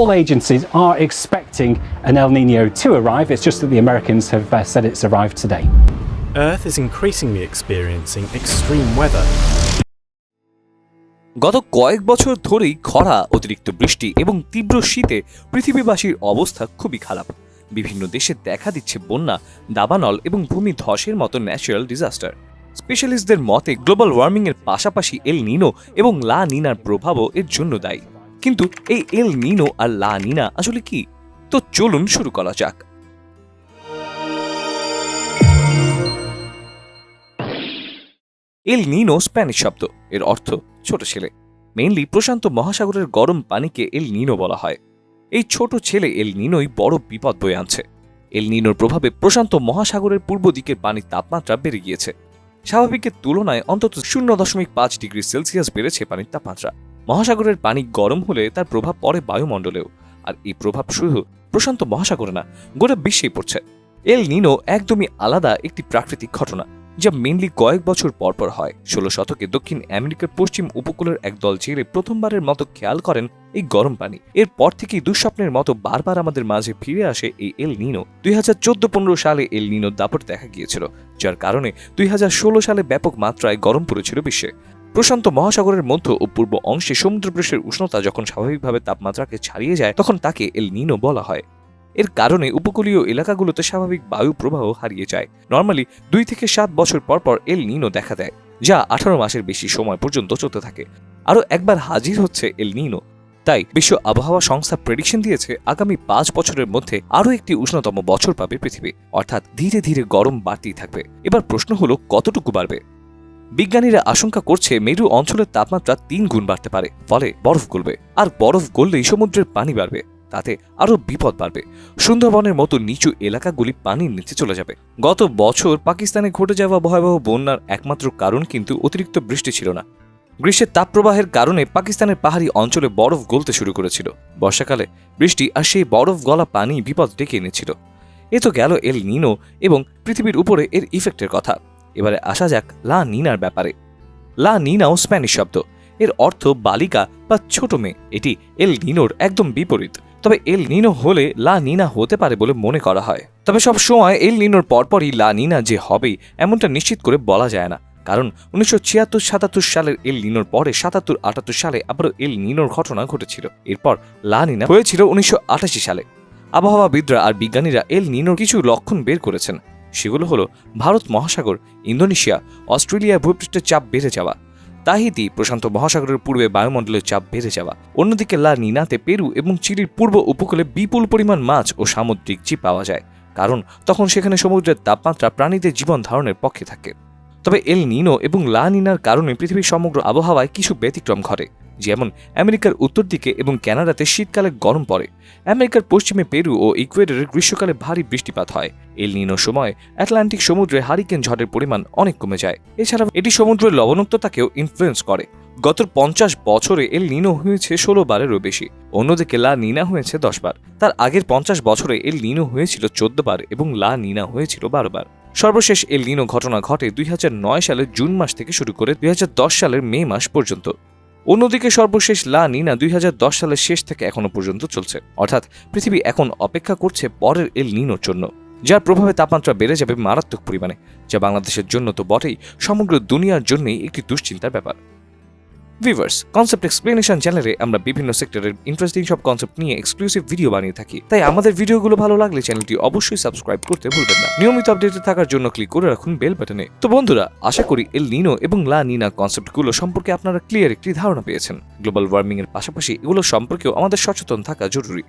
all agencies are expecting an El Nino to arrive. It's just that the Americans have uh, said it's arrived today. Earth is increasingly experiencing extreme weather. গত কয়েক বছর ধরেই খরা অতিরিক্ত বৃষ্টি এবং তীব্র শীতে পৃথিবীবাসীর অবস্থা খুবই খারাপ বিভিন্ন দেশে দেখা দিচ্ছে বন্যা দাবানল এবং ভূমি ধসের মতো ন্যাচারাল ডিজাস্টার স্পেশালিস্টদের মতে গ্লোবাল ওয়ার্মিং এর পাশাপাশি এল নিনো এবং লা নিনার প্রভাবও এর জন্য দায়ী কিন্তু এই এল নিনো আর লা নিনা আসলে কি? তো চলুন শুরু করা যাক। এল নিনো স্প্যানিশ শব্দ, এর অর্থ ছোট ছেলে। মেইনলি প্রশান্ত মহাসাগরের গরম পানিকে এল নিনো বলা হয়। এই ছোট ছেলে এল নিনোই বড় বিপদ বয়ে আনছে। এল নিনোর প্রভাবে প্রশান্ত মহাসাগরের পূর্ব দিকের পানির তাপমাত্রা বেড়ে গিয়েছে। স্বাভাবিকের তুলনায় অন্তত শূন্য দশমিক পাঁচ ডিগ্রি সেলসিয়াস বেড়েছে পানির তাপমাত্রা। মহাসাগরের পানি গরম হলে তার প্রভাব পড়ে বায়ুমণ্ডলেও। আর এই প্রভাব শুধু প্রশান্ত মহাসাগরে না, গোটা বিশ্বেই পড়ছে। এল নিনো একদমই আলাদা একটি প্রাকৃতিক ঘটনা, যা মেনলি কয়েক বছর পরপর হয়। ষোলো শতকে দক্ষিণ আমেরিকার পশ্চিম উপকূলের একদল জেলে প্রথমবারের মতো খেয়াল করেন এই গরম পানি। এরপর থেকেই দুঃস্বপ্নের মতো বারবার আমাদের মাঝে ফিরে আসে এই এল নিনো। দুই হাজার চোদ্দ পনেরো সালে এল নিনো দাপট দেখা গিয়েছিল, যার কারণে দুই হাজার ষোলো সালে ব্যাপক মাত্রায় গরম পড়েছিল বিশ্বে। প্রশান্ত মহাসাগরের মধ্য ও পূর্ব অংশে সমুদ্রপৃষ্ঠের উষ্ণতা যখন স্বাভাবিকভাবে তাপমাত্রাকে ছাড়িয়ে যায়, তখন তাকে এল নিনো বলা হয়। এর কারণে উপকূলীয় এলাকাগুলোতে স্বাভাবিক বায়ু প্রবাহ হারিয়ে যায়। নর্মালি দুই থেকে সাত বছর পর পর এল নিনো দেখা দেয়, যা আঠারো মাসের বেশি সময় পর্যন্ত চলতে থাকে। আরও একবার হাজির হচ্ছে এল নিনো তাই বিশ্ব আবহাওয়া সংস্থা প্রেডিকশন দিয়েছে, আগামী পাঁচ বছরের মধ্যে আরও একটি উষ্ণতম বছর পাবে পৃথিবী। অর্থাৎ ধীরে ধীরে গরম বাড়তেই থাকবে। এবার প্রশ্ন হলো, কতটুকু বাড়বে? বিজ্ঞানীরা আশঙ্কা করছে মেরু অঞ্চলের তাপমাত্রা তিন গুণ বাড়তে পারে, ফলে বরফ গলবে। আর বরফ গললেই সমুদ্রের পানি বাড়বে, তাতে আরও বিপদ বাড়বে। সুন্দরবনের মতো নিচু এলাকাগুলি পানির নিচে চলে যাবে। গত বছর পাকিস্তানে ঘটে যাওয়া ভয়াবহ বন্যার একমাত্র কারণ কিন্তু অতিরিক্ত বৃষ্টি ছিল না। গ্রীষ্মের তাপপ্রবাহের কারণে পাকিস্তানের পাহাড়ি অঞ্চলে বরফ গলতে শুরু করেছিল। বর্ষাকালে বৃষ্টি আর সেই বরফ গলা পানি বিপদ ডেকে এনেছিল। এ তো গেল এল নিনো এবং পৃথিবীর উপরে এর ইফেক্টের কথা। এবারে আসা যাক লা নিনার ব্যাপারে। লা নিনাও স্প্যানিশ শব্দ। এর অর্থ বালিকা বা ছোট মেয়ে। এটি এল নিনোর একদম বিপরীত। তবে এল নিনো হলে লা নিনা হতে পারে বলে মনে করা হয়। তবে সব সময় এল নিনোর পরপরই লা নিনা যে হবেই, এমনটা নিশ্চিত করে বলা যায় না। কারণ উনিশশো ছিয়াত্তর সাতাত্তর সালের এল নিনোর পরে সাতাত্তর আটাত্তর সালে আবারও এল নিনোর ঘটনা ঘটেছিল। এরপর লা নিনা হয়েছিল উনিশশো আটাশি সালে। আবহাওয়াবিদরা আর বিজ্ঞানীরা এল নিনোর কিছু লক্ষণ বের করেছেন। সেগুলো হলো ভারত মহাসাগর, ইন্দোনেশিয়া অস্ট্রেলিয়া ভূপৃষ্ঠের চাপ বেড়ে যাওয়া, তাহিতি প্রশান্ত মহাসাগরের পূর্বে বায়ুমণ্ডলের চাপ বেড়ে যাওয়া, অন্যদিকে লা নিনাতে পেরু এবং চিলির পূর্ব উপকূলে বিপুল পরিমাণ মাছ ও সামুদ্রিক জীব পাওয়া যায়, কারণ তখন সেখানে সমুদ্রের তাপমাত্রা প্রাণীদের জীবন ধারণের পক্ষে থাকে। তবে এল নিনো এবং লা নিনার কারণে পৃথিবীর সমগ্র আবহাওয়ায় কিছু ব্যতিক্রম ঘটে। যেমন আমেরিকার উত্তর দিকে এবং ক্যানাডাতে শীতকালে গরম পড়ে। আমেরিকার পশ্চিমে পেরু ও ইকুয়েডরের গ্রীষ্মকালে ভারী বৃষ্টিপাত হয়। এল নিনো সময় আটলান্টিক সমুদ্রে হারিকেন ঝড়ের পরিমাণ অনেক কমে যায়। এছাড়া এটি সমুদ্রের লবণাক্ততাকেও ইনফ্লুয়েন্স করে। গত পঞ্চাশ বছরে এল নিনো হয়েছে ষোলো বারেরও বেশি। অন্যদিকে লা নিনা হয়েছে দশ বার। তার আগের পঞ্চাশ বছরে এল নিনো হয়েছিল চোদ্দ বার এবং লা নিনা হয়েছিল বারো বার। সর্বশেষ এল নিনো ঘটনা ঘটে দুই হাজার নয় সালের জুন মাস থেকে শুরু করে দুই হাজার দশ সালের মে মাস পর্যন্ত। অন্যদিকে সর্বশেষ লা নিনা দুই সালের শেষ থেকে এখনও পর্যন্ত চলছে। অর্থাৎ পৃথিবী এখন অপেক্ষা করছে পরের এল নিনোর জন্য, যার প্রভাবে তাপমাত্রা বেড়ে যাবে মারাত্মক পরিমাণে, যা বাংলাদেশের জন্য তো বটেই, সমগ্র দুনিয়ার জন্যই একটি দুশ্চিন্তার ব্যাপার। ভিভার্স কনসেপ্ট এক্সপ্লেনেশন চ্যানেলে আমরা বিভিন্ন সেক্টরের ইন্টারেস্টিং সব কনসেপ্ট নিয়ে এক্সক্লুসিভ ভিডিও বানিয়ে থাকি। তাই আমাদের ভিডিওগুলো ভালো লাগলে চ্যানেলটি অবশ্যই সাবস্ক্রাইব করতে ভুলবেন না। নিয়মিত আপডেটে থাকার জন্য ক্লিক করে রাখুন বেল বাটনে তো বন্ধুরা, আশা করি এল নিনো এবং লা নিনা কনসেপ্টগুলো সম্পর্কে আপনারা ক্লিয়ার একটি ধারণা পেয়েছেন। গ্লোবাল ওয়ার্মিং এর পাশাপাশি এগুলো সম্পর্কেও আমাদের সচেতন থাকা জরুরি।